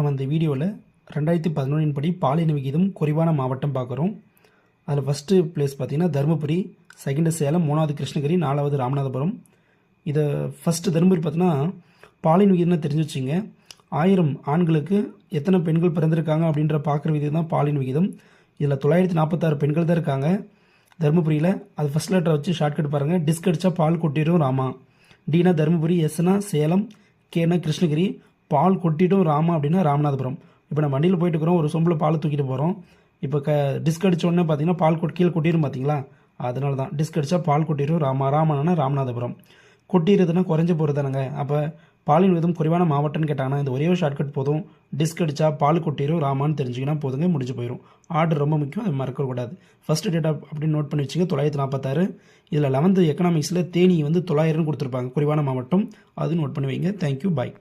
நம்ம இந்த வீடியோவில் ரெண்டாயிரத்தி பதினொன்றின் படி பாலின விகிதம் குறைவான மாவட்டம் பார்க்குறோம். அதில் ஃபஸ்ட்டு பிளேஸ் பார்த்திங்கன்னா தருமபுரி செகண்டு சேலம் மூணாவது கிருஷ்ணகிரி நாலாவது ராமநாதபுரம். இதை ஃபஸ்ட்டு தருமபுரி பார்த்தீங்கன்னா பாலின விகிதம்னு தெரிஞ்சு வச்சுங்க ஆயிரம் ஆண்களுக்கு எத்தனை பெண்கள் பிறந்திருக்காங்க அப்படின்ற பார்க்குற விகிதம் தான் பாலின விகிதம் இதில் தொள்ளாயிரத்தி நாற்பத்தாறு பெண்கள் தான் இருக்காங்க. தருமபுரியில் அது ஃபஸ்ட் லெட்டரை வச்சு ஷார்ட்கட் பாருங்கள் டிஸ்க் அடிச்சா பால் கொட்டிடும் ராமா. டினா தருமபுரி எஸ்னா சேலம் கேனா கிருஷ்ணகிரி பால் கொட்டிட்டும் ராமா அப்படின்னா ராமநாதபுரம். இப்போ நம்ம வண்டியில் போயிட்டு இருக்கிறோம் ஒரு சொம்பில் பால் தூக்கிட்டு போகிறோம் இப்போ க டிஸ்க் அடித்தோடனே உடனே பார்த்தீங்கன்னா பால் கொட் கீழே கொட்டிடும் பார்த்தீங்களா அதனால தான் டிஸ்க் அடித்தா பால் கொட்டிடும் ராமா ராமனா ராமநாதபுரம். கொட்டிடுறதுன்னா குறைஞ்ச போகிறது தானேங்க அப்போ பாலின் விதம் குறைவான மாவட்டம்னு கேட்டாங்கன்னா இந்த ஒரே ஒரு ஷார்ட்கட் போதும். டிஸ்க் அடித்தா பால் கொட்டிடும் ராமான்னு தெரிஞ்சுக்கினா போதுங்க முடிஞ்சு போயிடும் ஆர்டர் ரொம்ப முக்கியம் அதை மறக்கக்கூடாது ஃபஸ்ட்டு டேட்டா அப்படின்னு நோட் பண்ணி வச்சுங்க தொள்ளாயிரத்தி நாற்பத்தாறு இதில் லெவன்த்து எக்கனாமிக்ஸில் தேனி வந்து தொள்ளாயிரம் கொடுத்துருப்பாங்க குறைவான மாவட்டம். அது நோட் பண்ணி வைங்க. Thank you bye